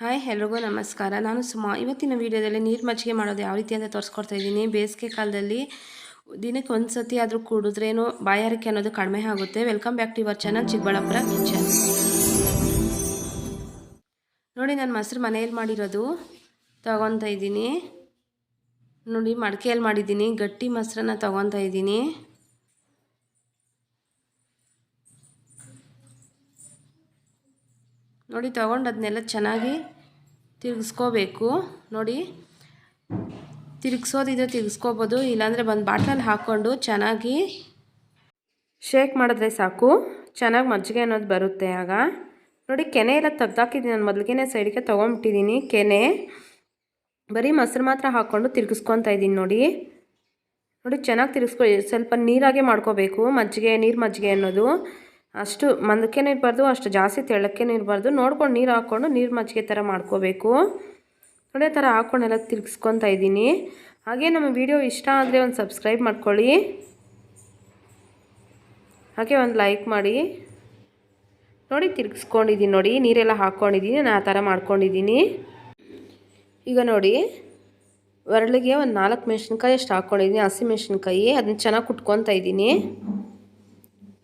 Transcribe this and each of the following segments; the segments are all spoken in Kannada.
ಹಾಯ್ ಎಲ್ರಿಗೂ ನಮಸ್ಕಾರ. ನಾನು ಸುಮಾ. ಇವತ್ತಿನ ವಿಡಿಯೋದಲ್ಲಿ ನೀರು ಮಜ್ಜಿಗೆ ಮಾಡೋದು ಯಾವ ರೀತಿ ಅಂತ ತೋರಿಸ್ಕೊಡ್ತಾ ಇದ್ದೀನಿ. ಬೇಸಿಗೆ ಕಾಲದಲ್ಲಿ ದಿನಕ್ಕೆ ಒಂದು ಸತಿ ಆದರೂ ಕುಡಿದ್ರೇನು ಬಾಯಾರಿಕೆ ಅನ್ನೋದು ಕಡಿಮೆ ಆಗುತ್ತೆ. Welcome back to your channel Chikkaballapura kitchen. ನೋಡಿ, ನಾನು ಮೊಸರು ಮನೆಯಲ್ಲಿ ಮಾಡಿರೋದು ತಗೊತಾ ಇದ್ದೀನಿ. ನೋಡಿ, ಮಡಿಕೆಯಲ್ಲಿ ಮಾಡಿದ್ದೀನಿ. ಗಟ್ಟಿ ಮೊಸರನ್ನ ತಗೊತಾ ಇದ್ದೀನಿ. ನೋಡಿ, ತಗೊಂಡು ಅದನ್ನೆಲ್ಲ ಚೆನ್ನಾಗಿ ತಿರುಗಿಸ್ಕೋಬೇಕು. ನೋಡಿ, ತಿರುಗಿಸೋದಿದ್ರೆ ತಿರುಗಿಸ್ಕೋಬೋದು, ಇಲ್ಲಾಂದರೆ ಒಂದು ಬಾಟ್ಲಲ್ಲಿ ಹಾಕ್ಕೊಂಡು ಚೆನ್ನಾಗಿ ಶೇಕ್ ಮಾಡಿದ್ರೆ ಸಾಕು. ಚೆನ್ನಾಗಿ ಮಜ್ಜಿಗೆ ಅನ್ನೋದು ಬರುತ್ತೆ ಆಗ. ನೋಡಿ, ಕೆನೆ ಎಲ್ಲ ತೆಗ್ದಾಕಿದ್ದೀನಿ ನಾನು. ಮೊದಲಿಗೆ ಸೈಡಿಗೆ ತೊಗೊಂಬಿಟ್ಟಿದ್ದೀನಿ ಕೆನೆ. ಬರೀ ಮೊಸರು ಮಾತ್ರ ಹಾಕ್ಕೊಂಡು ತಿರುಗಿಸ್ಕೊತಾ ಇದ್ದೀನಿ ನೋಡಿ. ನೋಡಿ, ಚೆನ್ನಾಗಿ ತಿರುಗಿಸ್ಕೊ, ಸ್ವಲ್ಪ ನೀರಾಗೆ ಮಾಡ್ಕೋಬೇಕು, ಮಜ್ಜಿಗೆ, ನೀರು ಮಜ್ಜಿಗೆ ಅನ್ನೋದು. ಅಷ್ಟು ಮಂದಕ್ಕೇನು ಇರಬಾರ್ದು, ಅಷ್ಟು ಜಾಸ್ತಿ ತೆಳ್ಳಕ್ಕೇನೂ ಇರಬಾರ್ದು. ನೋಡ್ಕೊಂಡು ನೀರು ಹಾಕ್ಕೊಂಡು ನೀರು ಮಜ್ಜಿಗೆ ಥರ ಮಾಡ್ಕೋಬೇಕು. ನೋಡಿ ಥರ ಹಾಕ್ಕೊಂಡೆಲ್ಲ ತಿರ್ಗಿಸ್ಕೊತಾ ಇದ್ದೀನಿ. ಹಾಗೆ ನಮ್ಮ ವಿಡಿಯೋ ಇಷ್ಟ ಆದರೆ ಒಂದು ಸಬ್ಸ್ಕ್ರೈಬ್ ಮಾಡ್ಕೊಳ್ಳಿ. ಹಾಗೆ ಒಂದು ಲೈಕ್ ಮಾಡಿ. ನೋಡಿ ತಿರ್ಗಿಸ್ಕೊಂಡಿದ್ದೀನಿ ನೋಡಿ, ನೀರೆಲ್ಲ ಹಾಕ್ಕೊಂಡಿದ್ದೀನಿ ನಾನು ಆ ಥರ ಮಾಡ್ಕೊಂಡಿದ್ದೀನಿ. ಈಗ ನೋಡಿ, ಒರಳಿಗೆ ಒಂದು ನಾಲ್ಕು ಮೆಣಸಿನ್ಕಾಯಿ ಅಷ್ಟು ಹಾಕ್ಕೊಂಡಿದ್ದೀನಿ ಹಸಿ ಮೆಣಸಿನ್ಕಾಯಿ, ಅದನ್ನ ಚೆನ್ನಾಗಿ ಕುಟ್ಕೊತಾ ಇದ್ದೀನಿ.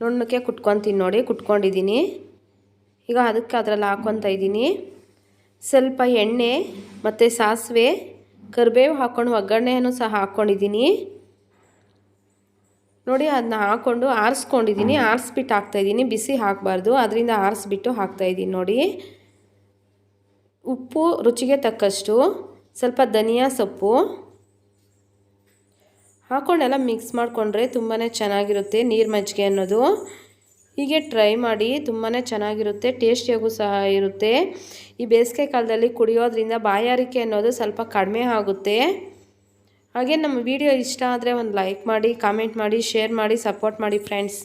ನುಣ್ಣಕ್ಕೆ ಕುಟ್ಕೊತೀನಿ ನೋಡಿ, ಕುಟ್ಕೊಂಡಿದ್ದೀನಿ. ಈಗ ಅದಕ್ಕೆ ಅದರಲ್ಲಿ ಹಾಕ್ಕೊತ ಇದ್ದೀನಿ. ಸ್ವಲ್ಪ ಎಣ್ಣೆ ಮತ್ತು ಸಾಸಿವೆ, ಕರಿಬೇವು ಹಾಕ್ಕೊಂಡು ಒಗ್ಗರಣೆಯನ್ನು ಸಹ ಹಾಕ್ಕೊಂಡಿದ್ದೀನಿ ನೋಡಿ, ಅದನ್ನ ಹಾಕ್ಕೊಂಡು ಆರಿಸ್ಕೊಂಡಿದ್ದೀನಿ. ಆರಿಸ್ಬಿಟ್ಟು ಹಾಕ್ತಾಯಿದ್ದೀನಿ ಬಿಸಿ ಹಾಕಬಾರ್ದು. ಅದರಿಂದ ಆರಿಸ್ಬಿಟ್ಟು ಹಾಕ್ತಾಯಿದ್ದೀನಿ ನೋಡಿ. ಉಪ್ಪು ರುಚಿಗೆ ತಕ್ಕಷ್ಟು. ಸ್ವಲ್ಪ ಧನಿಯಾ ಸೊಪ್ಪು. ಹಾಕ್ಕೊಂಡೆಲ್ಲ ಮಿಕ್ಸ್ ಮಾಡಿಕೊಂಡ್ರೆ ತುಂಬಾ ಚೆನ್ನಾಗಿರುತ್ತೆ ನೀರು ಮಜ್ಜಿಗೆ ಅನ್ನೋದು. ಹೀಗೆ ಟ್ರೈ ಮಾಡಿ ತುಂಬಾ ಚೆನ್ನಾಗಿರುತ್ತೆ ಟೇಸ್ಟಿಯಾಗೂ ಸಹ ಇರುತ್ತೆ. ಈ ಬೇಸಿಗೆ ಕಾಲದಲ್ಲಿ ಕುಡಿಯೋದ್ರಿಂದ ಬಾಯಾರಿಕೆ ಅನ್ನೋದು ಸ್ವಲ್ಪ ಕಡಿಮೆ ಆಗುತ್ತೆ. ಹಾಗೆ ನಮ್ಮ ವಿಡಿಯೋ ಇಷ್ಟ ಆದರೆ ಒಂದು ಲೈಕ್ ಮಾಡಿ ಕಾಮೆಂಟ್ ಮಾಡಿ ಶೇರ್ ಮಾಡಿ ಸಪೋರ್ಟ್ ಮಾಡಿ ಫ್ರೆಂಡ್ಸ್